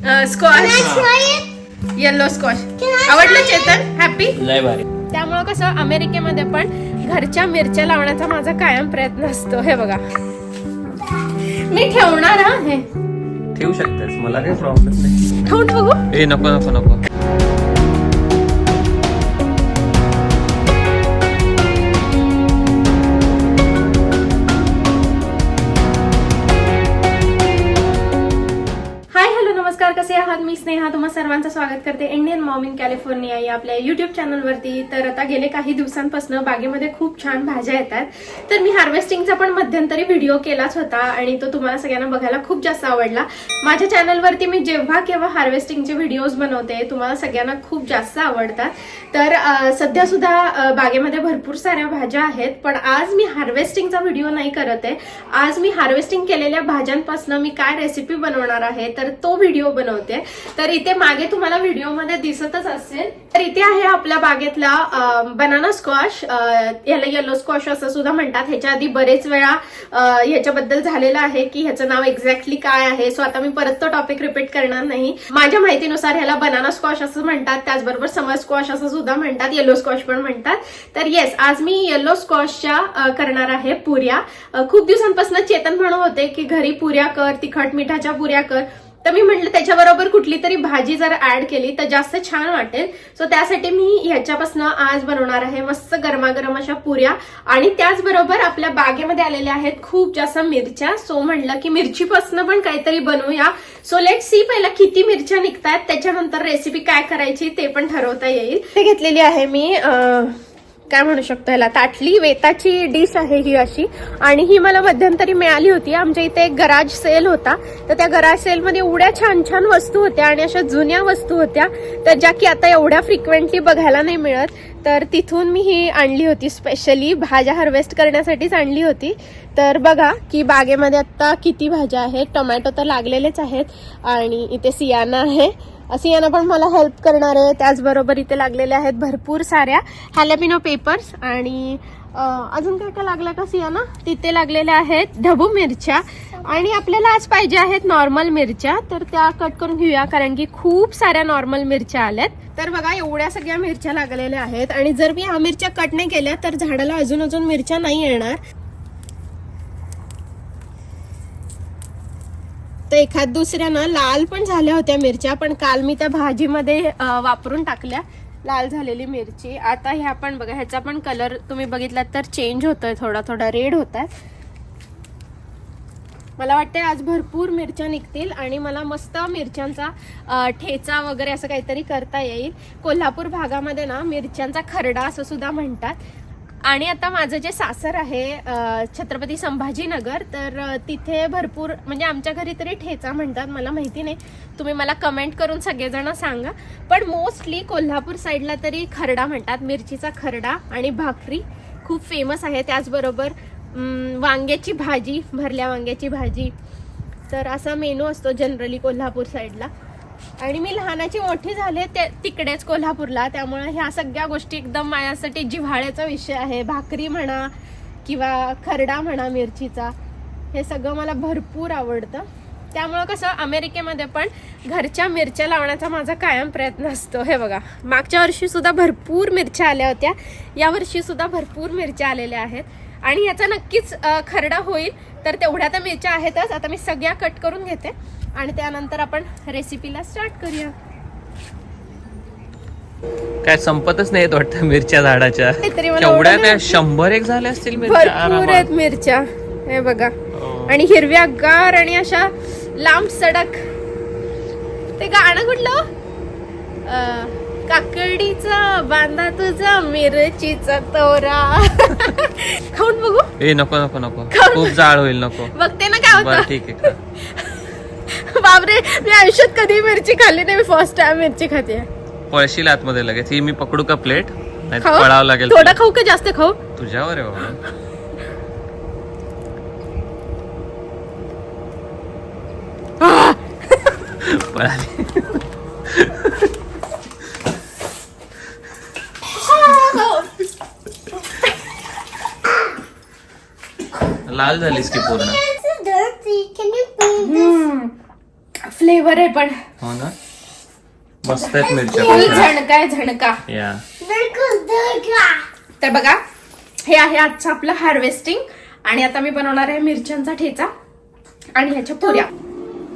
Squash yellow squash आवडलं Chetan? Happy लय भारी. त्यामुळं कसं अमेरिकेमध्ये पण घरच्या मिरच्या लावण्याचा माझा कायम प्रयत्न असतो. हे बघा. मी ठेवणार हा हे. ठेवू शकतेस. मला काही प्रॉब्लेम नाही. खाऊन बघू. ए नको नको नको. सर्वांचं स्वागत करते इंडियन मॉम इन कॅलिफोर्निया या आपल्या युट्यूब चॅनलवरती तर आता गेले काही दिवसांपासून बागेमध्ये खूप छान भाज्या येतात. तर मी हार्वेस्टिंगचा पण मध्यंतरी व्हिडिओ केलाच होता आणि तो तुम्हाला सगळ्यांना बघायला खूप जास्त आवडला. माझ्या चॅनलवरती मी जेव्हा केव्हा हार्वेस्टिंगचे व्हिडिओज बनवते तुम्हाला सगळ्यांना खूप जास्त आवडतात. तर सध्यासुद्धा सध्या सुद्धा बागेमध्ये भरपूर साऱ्या भाज्या आहेत पण आज मी हार्वेस्टिंगचा व्हिडिओ नाही करत आहे. आज मी हार्वेस्टिंग केलेल्या भाज्यांपासून मी काय रेसिपी बनवणार आहे तर तो व्हिडिओ बनवते. तर इथे मागे तुम्हाला व्हिडिओमध्ये दिसतच असेल. तर इथे आहे आपल्या बागेतला बनाना स्क्वॉश याला येलो स्क्वॉश असं सुद्धा म्हणतात. ह्याच्या आधी बरेच वेळा ह्याच्याबद्दल झालेलं आहे की ह्याचं नाव एक्झॅक्टली काय आहे. सो आता मी परत तो टॉपिक रिपीट करणार नाही. माझ्या माहितीनुसार ह्याला बनाना स्क्वॉश असं म्हणतात. त्याचबरोबर समर स्क्वॉश असं सुद्धा म्हणतात. येलो स्क्वॉश पण म्हणतात. तर येस आज मी येलो स्क्वॉशच्या करणार आहे पुऱ्या. खूप दिवसांपासून चेतन म्हणून होते की घरी पुऱ्या कर तिखट मिठाच्या पुऱ्या कर. तर मी म्हटलं त्याच्याबरोबर कुठली तरी भाजी जर ऍड केली तर जास्त छान वाटेल. सो त्यासाठी मी ह्याच्यापासून आज बनवणार आहे मस्त गरमागरम अशा पुऱ्या. आणि त्याचबरोबर आपल्या बागेमध्ये आलेल्या आहेत खूप जास्त मिरच्या. सो म्हणलं की मिरचीपासून पण काहीतरी बनवूया. सो लेट सी पहिला किती मिरच्या निघतात त्याच्यानंतर रेसिपी काय करायची ते पण ठरवता येईल. ते घेतलेली आहे मी काय म्हणू शकतो ह्याला? ताटली वेताची डिश आहे ही अशी. आणि ही मला मध्यंतरी मिळाली होती. आमच्या इथे एक गराज सेल होता. तर त्या गराज सेलमध्ये एवढ्या छान छान वस्तू होत्या आणि अशा जुन्या वस्तू होत्या. तर ज्या की आता एवढ्या फ्रिक्वेंटली बघायला नाही मिळत. तर तिथून मी ही आणली होती. स्पेशली भाज्या हार्वेस्ट करण्यासाठीच आणली होती. तर बघा की बागेमध्ये आता किती भाज्या आहेत. टोमॅटो तर लागलेलेच आहेत. आणि इथे सियाना आहे. सियाना पण मला हेल्प करणार आहे त्याचबरोबर इथे लागलेल्या आहेत भरपूर साऱ्या हॅलॅपिनो पेपर्स आणि अजून काय काय लागलं का सियाना? तिथे लागलेल्या आहेत ढबू मिरच्या आणि आपल्याला आज पाहिजे आहेत नॉर्मल मिरच्या. तर त्या कट करून घेऊया कारण की खूप साऱ्या नॉर्मल मिरच्या आल्यात. तर बघा एवढ्या सगळ्या मिरच्या लागलेल्या आहेत. आणि जर मी ह्या मिरच्या कट नाही केल्या तर झाडाला अजून अजून मिरच्या नाही येणार. तर एखाद दुसऱ्या ना लाल पण झाल्या होत्या मिरच्या पण काल मी त्या भाजीमध्ये वापरून टाकल्या. लाल झालेली मिरची. आता ह्या पण बघा ह्याचा पण कलर तुम्ही बघितलात तर चेंज होतोय थोडा थोडा रेड होत आहे मला वाटतंय आज भरपूर मिरच्या निघतील आणि मला मस्त मिरच्यांचा ठेचा वगैरे असं काहीतरी करता येईल. कोल्हापूर भागामध्ये ना मिरच्यांचा खरडा असं सुद्धा म्हणतात. आणि आता माझं जे सासर आहे छत्रपती संभाजीनगर तर तिथे भरपूर म्हणजे आमच्या घरी तरी ठेचा म्हणतात मला माहिती नाही. तुम्ही मला कमेंट करून सगळेजण सांगा. पण मोस्टली कोल्हापूर साईडला तरी खरडा म्हणतात मिरचीचा खरडा आणि भाकरी खूप फेमस आहे. त्याचबरोबर वांग्याची भाजी भरल्या वांग्याची भाजी. तर असा मेनू असतो जनरली कोल्हापूर साईडला आणि मी लहानाची मोठी झाले ते तिकडेच कोल्हापूरला. त्यामुळे ह्या सगळ्या गोष्टी एकदम माझ्यासाठी जिव्हाळ्याचा विषय आहे. भाकरी म्हणा किंवा खरडा म्हणा मिरचीचा हे सगळं मला भरपूर आवडतं. त्यामुळं कसं अमेरिकेमध्ये पण घरच्या मिरच्या लावण्याचा माझा कायम प्रयत्न असतो. हे बघा मागच्या वर्षीसुद्धा भरपूर मिरच्या आल्या होत्या. या भरपूर मिरच्या आलेल्या आहेत. आणि याचा नक्कीच खरडा होईल. तर तेवढ्या तर मिरच्या आहेतच. आता मी सगळ्या कट करून घेते. आणि त्यानंतर आपण रेसिपीला स्टार्ट करूया. काय संपतच नाही वाटतं मिरच्या झाडाच्या. एवढ्या एवढं त्या. शंभर एक झाल्या असतील मिरच्या भरपूर आहेत. मिरच्या. हे बघा. हो. आणि हिरव्या गार आणि अशा लांब सडक. ते गाणं कुठलं? काकडीचा बांधा तुझा मिरचीचा तोरा. खाऊन बघू? ए नको नको नको. खूप जाळ होईल नको. बघते ना काय बरं होतं. ठीक आहे. बापरे मी आयुष्यात कधी मिरची खाल्ली नाही मी फर्स्ट टाइम मिरची खाते. पळशील आतमध्ये लगेच. ही मी पकडू का प्लेट? नाही खाऊ. पळावं लागेल थोडं. खाऊ का जास्त खाऊ? तुझ्यावर आहे बाबा. आह! पळाली. लाल झालीस की पूर्ण? फ्लेवर आहे पण. हो ना? मस्त आहेत मिरच्या फुल पण. झणका आहे झणका. या. तर बघा हे आहे आजचं आपलं हार्वेस्टिंग आणि आता मी बनवणार आहे मिरच्यांचा ठेचा आणि ह्याच्या पुऱ्या.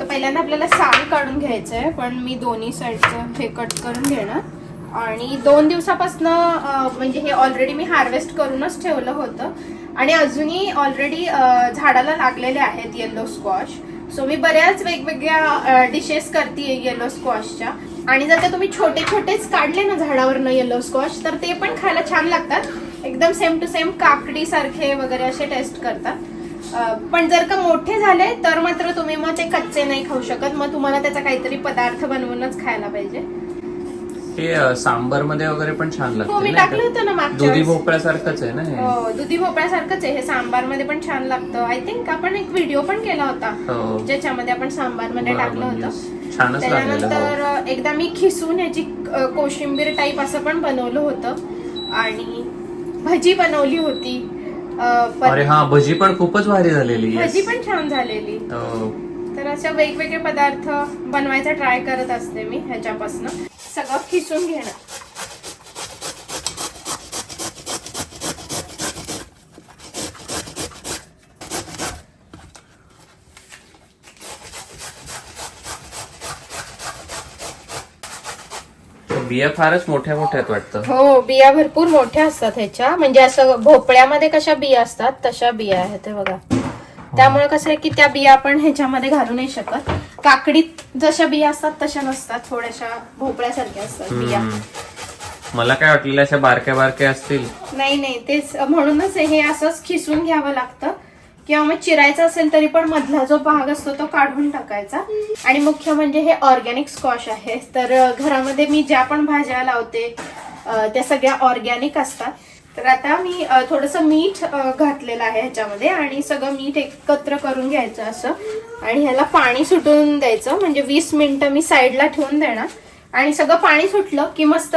तर पहिल्यांदा आपल्याला साल काढून घ्यायचं आहे पण मी दोन्ही साईडचं हे कट करून घेणार. आणि दोन दिवसापासून म्हणजे हे ऑलरेडी मी हार्वेस्ट करूनच ठेवलं होतं. आणि अजूनही ऑलरेडी झाडाला लागलेले आहेत येल्लो स्क्वॉश सो मी बऱ्याच वेगवेगळ्या डिशेस करते येलो स्क्वॉशच्या आणि जर का तुम्ही छोटे छोटेच काढले ना झाडावरनं येलो स्क्वॉश तर ते पण खायला छान लागतात. एकदम सेम टू सेम काकडी सारखे वगैरे असे टेस्ट करतात. पण जर का मोठे झाले तर मात्र तुम्ही मग ते कच्चे नाही खाऊ शकत. मग तुम्हाला त्याचा काहीतरी पदार्थ बनवूनच खायला पाहिजे. हे सांबरमध्ये वगैरे पण छान हो मी लागते टाकलं होतं ना मागच्या दुधी वेळेस. भोपळ्यासारखंच आहे ना हे? हो दुधी भोपळ्यासारखंच आहे. हे सांबारमध्ये पण छान लागतं. आय थिंक आपण एक व्हिडिओ पण केला होता. हो. ज्याच्यामध्ये आपण सांबारमध्ये टाकलं बरोबर, होतं. छानच लागलेलं हो. त्याच्यानंतर अ, एकदा मी खिसून ह्याची अ, कोशिंबीर टाईप असं पण बनवलं होतं. आणि भजी बनवली होती. अ, अरे हा भजी पण खूपच भारी झालेली yes. भजी पण छान झालेली. हो. तर अशा वेगवेगळे पदार्थ बनवायचा ट्राय करत असते मी ह्याच्यापासून. सगळं खिसून घेणं. बिया फारच मोठ्या मोठ्या आहेत वाटतं. हो बिया भरपूर मोठ्या असतात ह्याच्या. म्हणजे असं भोपळ्यामध्ये कशा बिया असतात तशा बिया आहेत हे बघा. त्यामुळे कसं आहे की त्या बिया आपण ह्याच्यामध्ये घालू नाही शकत. काकडीत जशा बिया असतात तशा नसतात. थोड्याशा भोपळ्यासारख्या असतात बिया. हम्म. मला काय वाटलेलं अशा बारक्या बारक्या असतील? नाही नाही. तेच म्हणूनच हे असंच खिसून घ्यावं लागतं. किंवा मग चिरायचं असेल तरी पण मधला जो भाग असतो तो काढून टाकायचा. आणि मुख्य म्हणजे हे ऑर्गॅनिक स्कॉश आहे. तर अ, घरामध्ये मी ज्या पण भाज्या लावते अ, त्या सगळ्या ऑर्गॅनिक असतात. तर आता मी थोडस मीठ घातलेलं आहे ह्याच्यामध्ये आणि सगळं मीठ एकत्र करून घ्यायचं असं. आणि ह्याला पाणी सुटून द्यायचं. म्हणजे वीस मिनिटं मी साईडला ठेवून देणार. आणि सगळं पाणी सुटलं की मस्त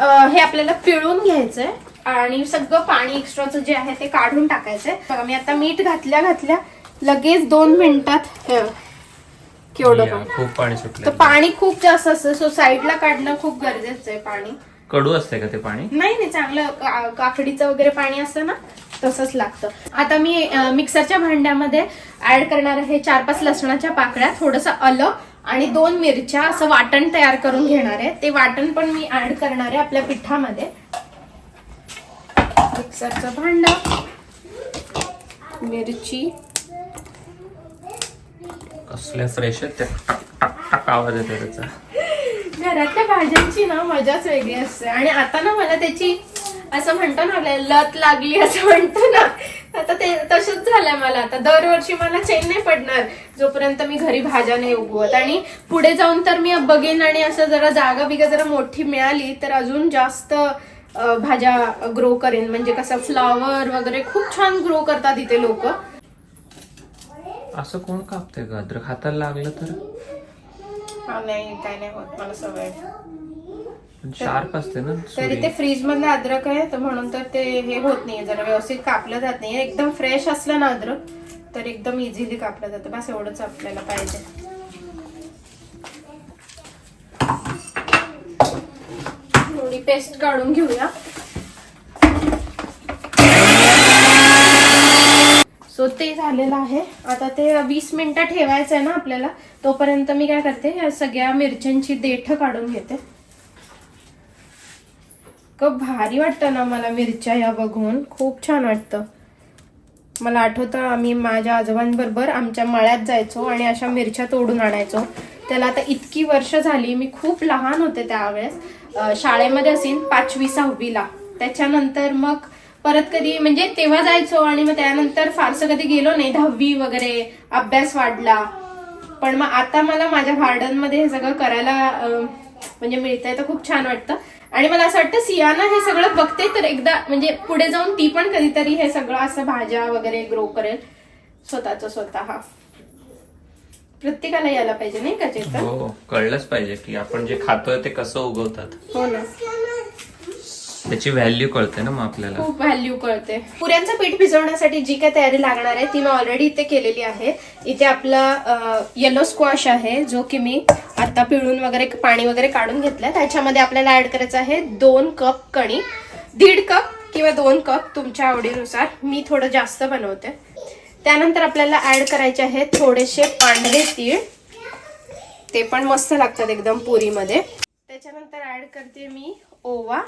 हे आपल्याला पिळून घ्यायचंय. आणि सगळं पाणी एक्स्ट्राचं जे आहे ते काढून टाकायचंय. बघा मी आता मीठ घातल्या घातल्या लगेच दोन मिनिटात हे केवढं पाणी. खूप पाणी तर सुटलं पाणी खूप जास्त असतं. सो साईडला काढणं खूप गरजेचं आहे पाणी. कडू असते का ते पाणी? नाही नाही चांगलं काकडीचं वगैरे पाणी असतं ना तसंच लागतं. आता मी मिक्सरच्या भांड्यामध्ये ऍड करणार आहे चार पाच लसणाच्या पाकळ्या थोडंसं आलं आणि दोन मिरच्या असं वाटण तयार करून घेणार आहे. ते वाटण पण मी ऍड करणार आहे आपल्या पिठामध्ये. मिक्सरचं भांड मिरची. कसल्या फ्रेश आहेत त्या? टाक टाक टाक आवाज येतो त्याचा. घरातल्या भाज्यांची ना मजाच वेगळी असते. आणि आता ना मला त्याची असं म्हणतो ना आपल्याला लत लागली असं म्हणतो ना. आता ते तसंच झालंय मला. आता दरवर्षी मला चेन नाही पडणार. जोपर्यंत मी घरी भाज्या नाही उगवत. आणि पुढे जाऊन तर मी बघेन आणि असं जरा जागा बिगा जरा मोठी मिळाली तर अजून जास्त भाज्या ग्रो करेन. म्हणजे कसं फ्लॉवर वगैरे खूप छान ग्रो करतात इथे लोक. असं कोण कापते का खाताला हाताला लागलं तर? नाही काय नाही होत मला सवय शार्प असते ना तरी. ते फ्रीज मधलं अद्रक आहे तर म्हणून तर ते हे होत नाहीये जरा व्यवस्थित कापलं जात नाही एकदम फ्रेश असलं ना अद्रक तर एकदम इझिली कापलं जातं. बस एवढंच आपल्याला पाहिजे. थोडी पेस्ट काढून घेऊया. सो ते झालेलं आहे. आता ते वीस मिनिटं ठेवायचं आहे ना आपल्याला. तोपर्यंत मी काय करते या सगळ्या मिरच्यांची देठ काढून घेते. क भारी वाटतं ना मला मिरच्या या बघून. खूप छान वाटतं. मला आठवतं आम्ही माझ्या आजोबांबरोबर आमच्या मळ्यात जायचो आणि अशा मिरच्या तोडून आणायचो. त्याला आता इतकी वर्ष झाली मी खूप लहान होते त्यावेळेस. शाळेमध्ये असेल पाचवी सहावीला. त्याच्यानंतर मग परत कधी म्हणजे तेव्हा जायचो आणि मग त्यानंतर फारसं कधी गेलो नाही. दहावी वगैरे अभ्यास वाढला. पण मग आता मला माझ्या गार्डनमध्ये हे सगळं करायला म्हणजे मिळतंय तर खूप छान वाटतं. आणि मला असं वाटतं सियाना हे सगळं बघते तर एकदा म्हणजे पुढे जाऊन ती पण कधीतरी हे सगळं असं भाज्या वगैरे ग्रो करेल. स्वतःच स्वतः. प्रत्येकाला यायला पाहिजे नाही का चेतन? हो कळलंच पाहिजे की आपण जे खातोय ते कसं उगवतात. हो ना. त्याची व्हॅल्यू कळते ना मग आपल्याला. खूप व्हॅल्यू कळते. पुऱ्यांचं पीठ भिजवण्यासाठी जी काय तयारी लागणार आहे ती मी ऑलरेडी इथे केलेली आहे. इथे आपला येलो स्क्वॉश आहे जो की मी आता पिळून वगैरे पाणी वगैरे काढून घेतलं त्याच्यामध्ये आपल्याला ऍड करायचं आहे दोन कप कणी दीड कप किंवा दोन कप तुमच्या आवडीनुसार. मी थोडं जास्त बनवते. त्यानंतर आपल्याला ऍड करायचे आहे थोडेसे पांढरे तीळ. ते पण मस्त लागतात एकदम पुरीमध्ये. त्याच्यानंतर ऍड करते मी ओवा.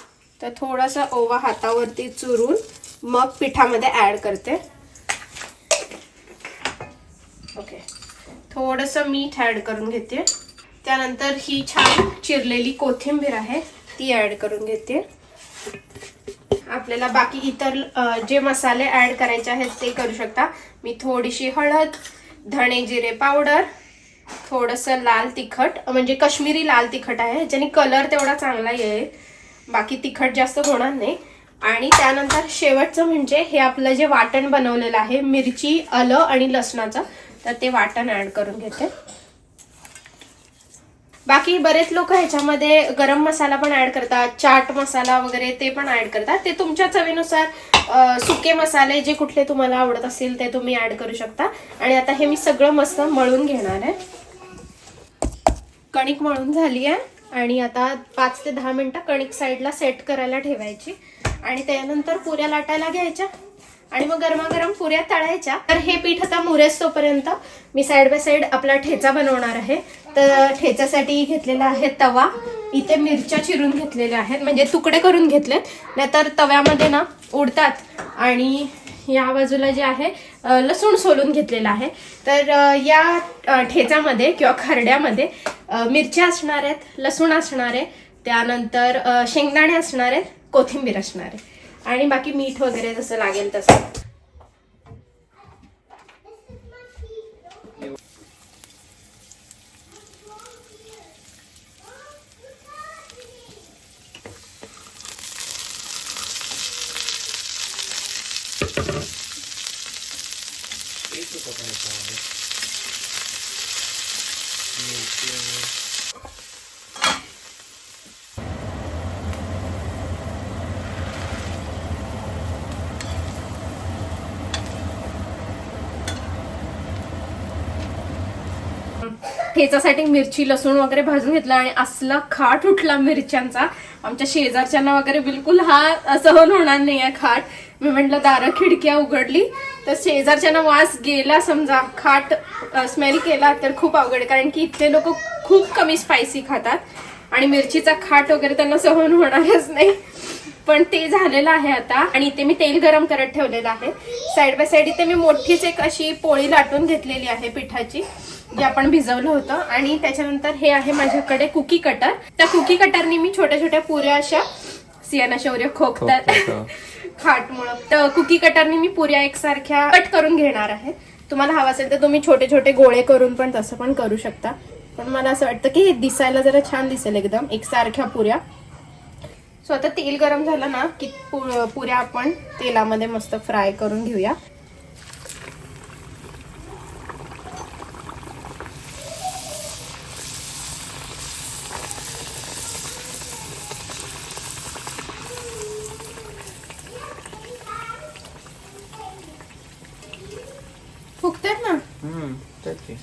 तर थोडासा ओवा हातावरती चुरून मग पिठामध्ये ॲड करते. ओके. थोडंसं मीठ ॲड करून घेते. त्यानंतर ही छान चिरलेली कोथिंबीर आहे ती ॲड करून घेते. आपल्याला बाकी इतर जे मसाले ॲड करायचे आहेत ते करू शकता. मी थोडीशी हळद धणे जिरे पावडर थोडंसं लाल तिखट म्हणजे कश्मीरी लाल तिखट आहे ज्याने कलर तेवढा चांगला येईल. बाकी तिखट जास्त होणार नाही. आणि त्यानंतर शेवटचं म्हणजे हे आपलं जे वाटण बनवलेलं आहे मिरची आलं आणि लसणाचं तर ते वाटण ऍड करून घेते. बाकी बरेच लोक ह्याच्यामध्ये गरम मसाला पण ऍड करतात चाट मसाला वगैरे ते पण ऍड करतात. ते तुमच्या चवीनुसार सुके मसाले जे कुठले तुम्हाला आवडत असतील ते तुम्ही ऍड करू शकता. आणि आता हे मी सगळं मस्त मळून घेणार आहे. कणिक मळून झाली आहे. आणि आता पाच ते दहा मिनिटं कणिक साईडला सेट करायला ठेवायची. आणि त्यानंतर पुऱ्या लाटायला घ्यायच्या. आणि मग गरमागरम पुऱ्या तळायच्या. तर हे पीठ आता मुरेस तोपर्यंत मी साईड बाय साईड आपला ठेचा बनवणार आहे. तर ठेच्यासाठी घेतलेला आहे तवा. इथे मिरच्या चिरून घेतलेल्या आहेत. म्हणजे तुकडे करून घेतलेत. नाहीतर तव्यामध्ये ना उडतात. आणि या बाजूला जे आहे लसूण सोलून घेतलेलं आहे. तर या ठेचामध्ये किंवा खरड्यामध्ये मिरच्या असणार आहेत लसूण असणार आहे त्यानंतर शेंगदाणे असणार आहेत कोथिंबीर असणार आहे. आणि बाकी मीठ वगैरे जसं लागेल तसं. ठेचासाठी मिरची लसूण वगैरे भाजून घेतला आणि असला खाट उठला मिरच्यांचा. आमच्या शेजारच्यांना वगैरे बिलकुल हा सहन होणार नाही आहे खाट. मी म्हटलं दारं खिडक्या उघडली. तर शेजारच्यांना वास गेला समजा. खाट स्मेल केला तर खूप अवघड कारण की इथले लोक खूप कमी स्पायसी खातात. आणि मिरचीचा खाट वगैरे त्यांना सहन होणारच नाही. पण ते झालेलं आहे आता. आणि इथे मी तेल गरम करत ठेवलेलं आहे. साईड बाय साईड इथे मी मोठीच एक अशी पोळी लाटून घेतलेली आहे पिठाची जे आपण भिजवलं होतं. आणि त्याच्यानंतर हे आहे माझ्याकडे कुकी कटर. त्या कुकी कटरनी मी छोट्या छोट्या पुऱ्या अशा सियाना शौर्य खोकतात. खाटमुळं. तर कुकी कटरनी मी पुऱ्या एकसारख्या कट करून घेणार आहे. तुम्हाला हवं असेल तर तुम्ही छोटे छोटे गोळे करून पण तसं पण करू शकता. पण मला असं वाटतं की हे दिसायला जरा छान दिसेल एकदम एकसारख्या पुऱ्या. सो आता तेल गरम झालं ना की पु- पुऱ्या आपण तेलामध्ये मस्त फ्राय करून घेऊया. फुगतात ना हम्म, तेच की.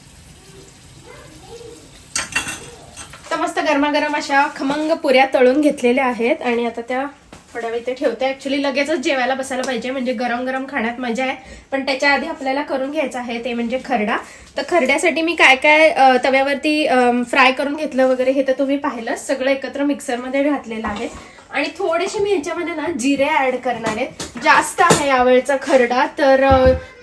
तर मस्त गरमागरम अशा खमंग पुऱ्या तळून घेतलेल्या आहेत आणि आता त्या थोड्या वेळ ते ठेवते. ऍक्च्युली लगेचच जेवायला बसायला पाहिजे म्हणजे गरम गरम खाण्यात मजा आहे. पण त्याच्या आधी आपल्याला करून घ्यायचं आहे ते म्हणजे खरडा. तर खरड्यासाठी मी काय काय तव्यावरती फ्राय करून घेतलं वगैरे हे तर तुम्ही पाहिलं सगळं एकत्र मिक्सरमध्ये घातलेलं आहे. आणि थोडेसे मी ह्याच्यामध्ये ना जिरे ऍड करणार आहेत. जास्त आहे यावेळचा खरडा तर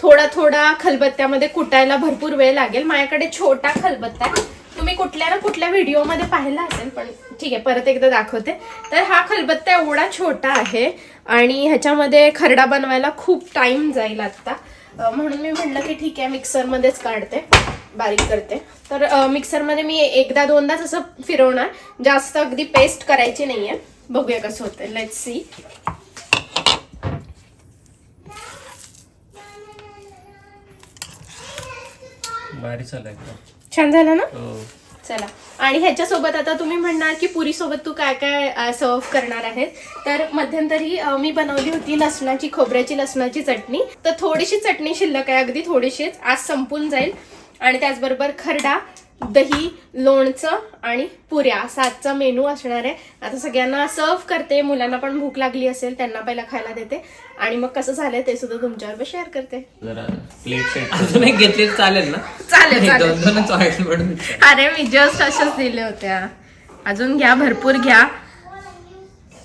थोडा थोडा खलबत्त्यामध्ये कुटायला भरपूर वेळ लागेल. माझ्याकडे छोटा खलबत्ता आहे. तुम्ही कुठल्या ना कुठल्या व्हिडिओमध्ये पाहिला असेल पण ठीक आहे परत एकदा दाखवते. तर हा खलबत्ता एवढा छोटा आहे आणि ह्याच्यामध्ये खरडा बनवायला खूप टाईम जाईल आत्ता. म्हणून मी म्हटलं की ठीक आहे मिक्सरमध्येच काढते बारीक करते. तर मिक्सरमध्ये मी एकदा दोनदाच असं फिरवणार. जास्त अगदी पेस्ट करायची नाही आहे बघूया कसं होतं लेट सी भारी चालू छान झालं ना? हो. चला. आणि ह्याच्यासोबत आता तुम्ही म्हणणार की पुरी सोबत तू काय काय सर्व करणार आहेत. तर मध्यंतरी मी बनवली होती लसणाची खोबऱ्याची लसणाची चटणी. तर थोडीशी चटणी शिल्लक आहे अगदी थोडीशीच. आज संपून जाईल. आणि त्याचबरोबर खरडा दही लोणचं आणि पुऱ्या असा आजचा मेनू असणार आहे. आता सगळ्यांना सर्व करते. मुलांना पण भूक लागली असेल त्यांना पहिला खायला देते. आणि मग कसं झालंय ते सुद्धा तुमच्यावर शेअर करते. जरा प्लेट सेट अजून एक घेतली चालेल ना? चालेल अरे मी जस्ट अशाच दिले होत्या. अजून घ्या भरपूर घ्या.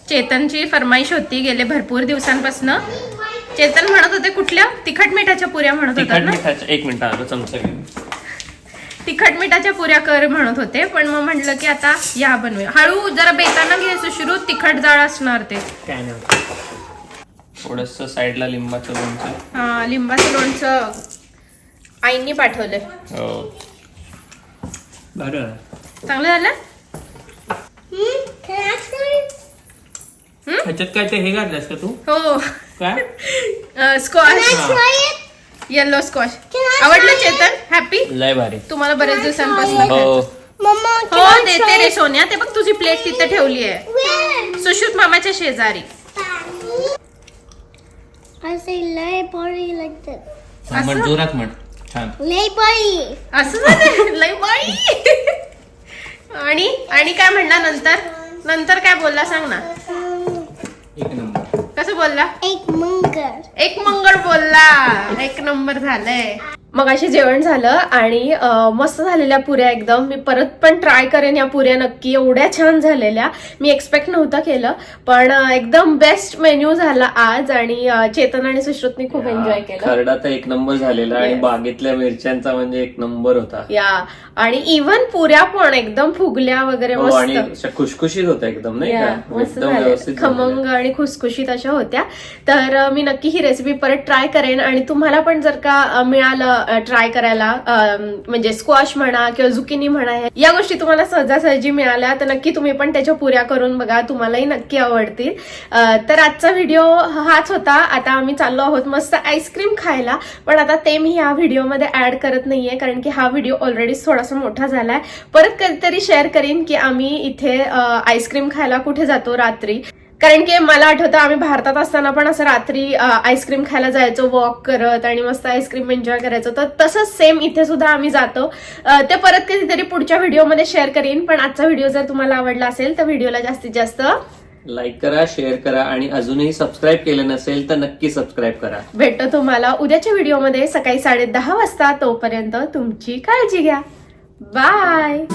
चेतनची फरमाईश होती गेले भरपूर दिवसांपासून. चेतन म्हणत होते कुठल्या? तिखट मिठाच्या पुऱ्या म्हणत तिखट ना? मिठाच्या एक मिनिट आलो चमचा घेऊन. तिखट मिठाच्या पुऱ्या कर म्हणत होते पण मग म्हटलं की आता या बनवूया. हळू जरा बेताना घे सुश्रू तिखट जाळ असणार ते. काय नाही. थोडस साईडला लिंबाचं लोणचं. हा लिंबाचं लोणचं आईंनी पाठवलंय. हो. बरं. चांगलं झालं? ह्याच्यात काय ते हे घातलंस का तू? हो. काय? स्क्वॉश येल्लो स्क्वॉश आवडलं चेतन? हॅपी लय भारी. तुम्हाला बरेच दिवसांपासून हो. हो देते रे सोन्या. ते बघ तुझी प्लेट तिथे ठेवली आहे. सुश्रुत मामाच्या शेजारी. म्हण जोरात म्हण. छान. असं झालं? लय बाई आणि आणि काय म्हणला नंतर? नंतर काय बोलला सांग ना. एक नंबर. कसं बोलला? Egg एक मंगळ बोलला. एक नंबर झालंय. मग अशी जेवण झालं आणि अं, मस्त झालेल्या पुऱ्या एकदम. मी परत पण ट्राय करेन या पुऱ्या नक्की. एवढ्या छान झालेल्या. मी एक्सपेक्ट नव्हतं केलं पण अं, एकदम बेस्ट मेन्यू झाला आज आणि अं, चेतन आणि सुश्रुतनी खूप एन्जॉय केलं. खरडा तर एक नंबर झालेला आणि Yes. बागेतल्या मिरच्यांचा म्हणजे एक नंबर होता. या. आणि इव्हन पुऱ्या पण एकदम फुगल्या वगैरे हो आणि मस्त अशा खुशखुशीत होता एकदम नाही मस्त एकदम व्यवस्थित. खमंग आणि खुसखुशीत अशा होत्या. तर अं, मी नक्की ही रेसिपी परत ट्राय करेन आणि तुम्हाला पण जर का अं, मिळालं ट्राय करायला अं, म्हणजे स्क्वॉश म्हणा किंवा झुकिनी म्हणा या गोष्टी तुम्हाला सहजासहजी मिळाल्या तर नक्की तुम्ही पण त्याच्या पुऱ्या करून बघा. तुम्हालाही नक्की आवडतील. अं, तर आजचा व्हिडिओ हाच होता. आता आम्ही चाललो आहोत मस्त आईस्क्रीम खायला पण आता ते मी ह्या व्हिडिओमध्ये ऍड करत नाहीये कारण की हा व्हिडिओ ऑलरेडी थोडासा मोठा झालाय. परत कधीतरी शेअर करीन की आम्ही इथे आईस्क्रीम खायला कुठे जातो रात्री. कारण की मला आठवतं आम्ही भारतात असताना पण असं रात्री आईस्क्रीम खायला जायचो वॉक करत आणि मस्त आईस्क्रीम एन्जॉय करायचो. तर तसंच सेम इथे सुद्धा आम्ही जातो. ते परत कधीतरी पुढच्या व्हिडिओमध्ये शेअर करीन. पण आजचा व्हिडिओ जर तुम्हाला आवडला असेल तर व्हिडिओला जास्तीत जास्त लाईक करा शेअर करा आणि अजूनही सबस्क्राईब केलं नसेल तर नक्की सबस्क्राईब करा. भेटतो तुम्हाला उद्याच्या व्हिडिओमध्ये सकाळी साडे दहा वाजता. तोपर्यंत तुमची काळजी घ्या. बाय